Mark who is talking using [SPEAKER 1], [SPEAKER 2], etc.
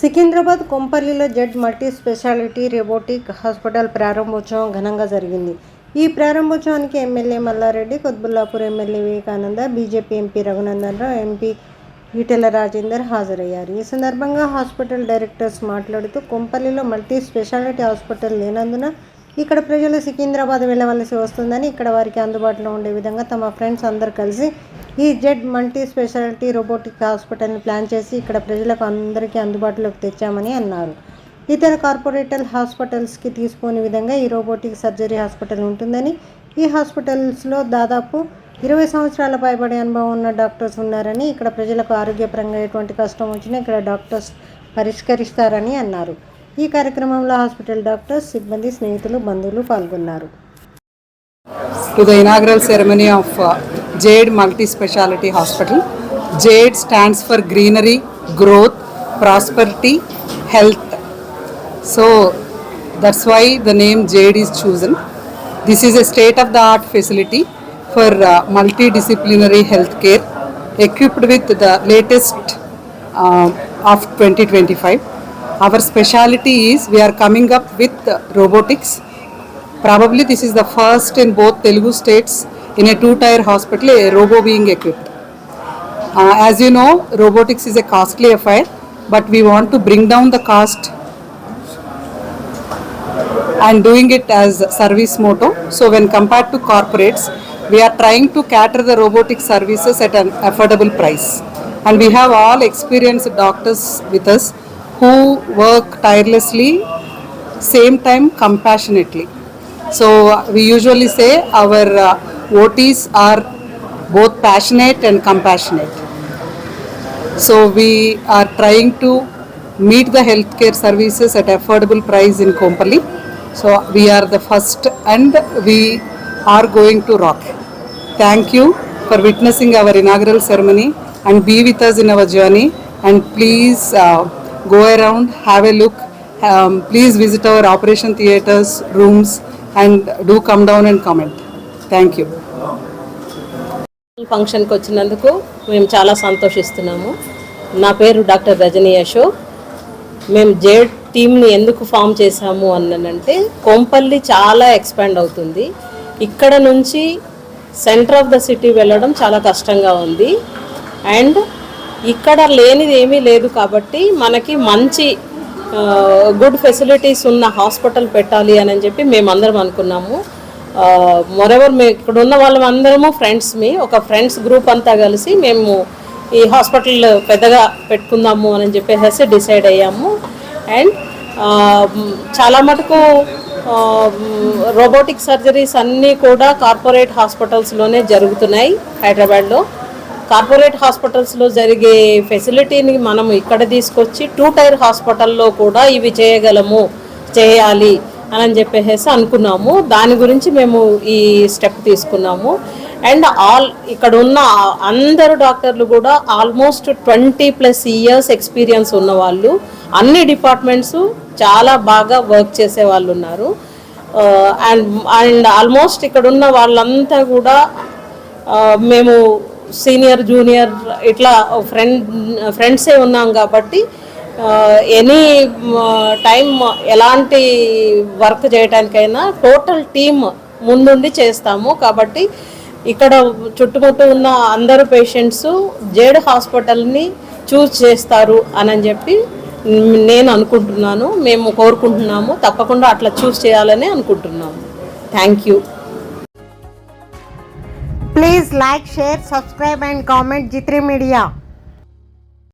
[SPEAKER 1] Secunderabad కొంపల్లిలో Jade multi speciality robotic hospital ప్రారంభోత్సవం ఘనంగా జరిగింది. ఈ ప్రారంభోత్సవానికి MLA Mallareddy Quthbullapur MLA Vivekananda BJP MP Raghunandan Rao MP Etela Rajender హాజరయ్యారు. ఈ సందర్భంగా హాస్పిటల్ డైరెక్టర్స్ మాట్లాడుతూ కొంపల్లిలో మల్టీ స్పెషాలిటీ హాస్పిటల్ లేనందున ఇక్కడ ప్రజలు సికింద్రాబాద్ వెళ్ళవలసి వస్తుందని ఇక్కడ వారికి అందుబాటులో ఉండే విధంగా తమ ఫ్రెండ్స్ అందరు కలిసి ఈ జెడ్ మల్టీ స్పెషాలిటీ రోబోటిక్ హాస్పిటల్ని ప్లాన్ చేసి ఇక్కడ ప్రజలకు అందరికీ అందుబాటులోకి తెచ్చామని అన్నారు. ఇతర కార్పొరేటర్ హాస్పిటల్స్కి తీసుకోని విధంగా ఈ రోబోటిక్ సర్జరీ హాస్పిటల్ ఉంటుందని ఈ హాస్పిటల్స్లో దాదాపు ఇరవై సంవత్సరాల పైబడి అనుభవం ఉన్న డాక్టర్స్ ఉన్నారని ఇక్కడ ప్రజలకు ఆరోగ్యపరంగా ఎటువంటి కష్టం వచ్చినా ఇక్కడ డాక్టర్స్ పరిష్కరిస్తారని అన్నారు. ఈ కార్యక్రమంలో హాస్పిటల్ డాక్టర్స్ సిబ్బంది స్నేహితులు బంధువులు పాల్గొన్నారు.
[SPEAKER 2] To the inaugural ceremony of Jade Multi Speciality Hospital. Jade stands for greenery, growth, prosperity, health. So that's why the name Jade is chosen. This is a state of the art facility for uh, multidisciplinary healthcare equipped with the latest uh, of 2025. Our specialty is we are coming up with robotics Probably this is the first in both Telugu states in a two-tier hospital, a robo being equipped. Uh, as you know, robotics is a costly affair, but we want to bring down the cost and doing it as service motto. So when compared to corporates, we are trying to cater the robotic services at an affordable price. And we have all experienced doctors with us who work tirelessly, same time compassionately. So we usually say our uh, OTs are both passionate and compassionate. So we are trying to meet the healthcare services at affordable price in Kompally. So we are the first and we are going to rock. Thank you for witnessing our inaugural ceremony and be with us in our journey and please uh, go around, have a look. Um, please visit our operation theaters, rooms and do come down and comment. Thank you.
[SPEAKER 3] ఫంక్షన్కి వచ్చినందుకు మేము చాలా సంతోషిస్తున్నాము. నా పేరు doctor Rajani Ashok. మేము jade టీమ్ని ఎందుకు form చేశాము అన్నానంటే కోంపల్లి చాలా ఎక్స్పాండ్ అవుతుంది. ఇక్కడ నుంచి సెంటర్ ఆఫ్ ద సిటీ వెళ్ళడం చాలా కష్టంగా ఉంది. అండ్ ఇక్కడ లేనిది ఏమీ లేదు కాబట్టి మనకి మంచి గుడ్ ఫెసిలిటీస్ ఉన్న హాస్పిటల్ పెట్టాలి అని చెప్పి మేమందరం అనుకున్నాము. మొరెవర్ మేము ఇక్కడ ఉన్న వాళ్ళం అందరము ఫ్రెండ్స్ మీ. ఒక ఫ్రెండ్స్ గ్రూప్ అంతా కలిసి మేము ఈ హాస్పిటల్ పెద్దగా పెట్టుకుందాము అని చెప్పేసి డిసైడ్ అయ్యాము. అండ్ చాలా మటుకు రోబోటిక్ సర్జరీస్ అన్నీ కూడా కార్పొరేట్ హాస్పిటల్స్లోనే జరుగుతున్నాయి హైదరాబాద్లో. కార్పొరేట్ హాస్పిటల్స్లో జరిగే ఫెసిలిటీని మనం ఇక్కడ తీసుకొచ్చి టూ టైర్ హాస్పిటల్లో కూడా ఇవి చేయగలము చేయాలి. అని చెప్పేసి అనుకున్నాము. దాని గురించి మేము ఈ స్టెప్ తీసుకున్నాము. అండ్ ఆల్ ఇక్కడ ఉన్న అందరు డాక్టర్లు కూడా almost twenty plus years experience ఉన్నవాళ్ళు అన్ని డిపార్ట్మెంట్స్ చాలా బాగా వర్క్ చేసే వాళ్ళు ఉన్నారు. అండ్ అండ్ ఆల్మోస్ట్ ఇక్కడ ఉన్న వాళ్ళంతా కూడా uh, మేము సీనియర్ జూనియర్ ఇట్లా ఫ్రెండ్ ఫ్రెండ్సే ఉన్నాం కాబట్టి ఎనీ టైం ఎలాంటి వర్క్ చేయడానికైనా టోటల్ టీమ్ ముందుండి చేస్తాము. కాబట్టి ఇక్కడ చుట్టుముట్టు ఉన్న అందరు పేషెంట్స్ జేడ్ హాస్పిటల్ని చూస్ చేస్తారు అని చెప్పి నేను అనుకుంటున్నాను. మేము కోరుకుంటున్నాము. తప్పకుండా అట్లా చూస్ చేయాలని అనుకుంటున్నాము. Thank you
[SPEAKER 1] please like share subscribe and comment G3 media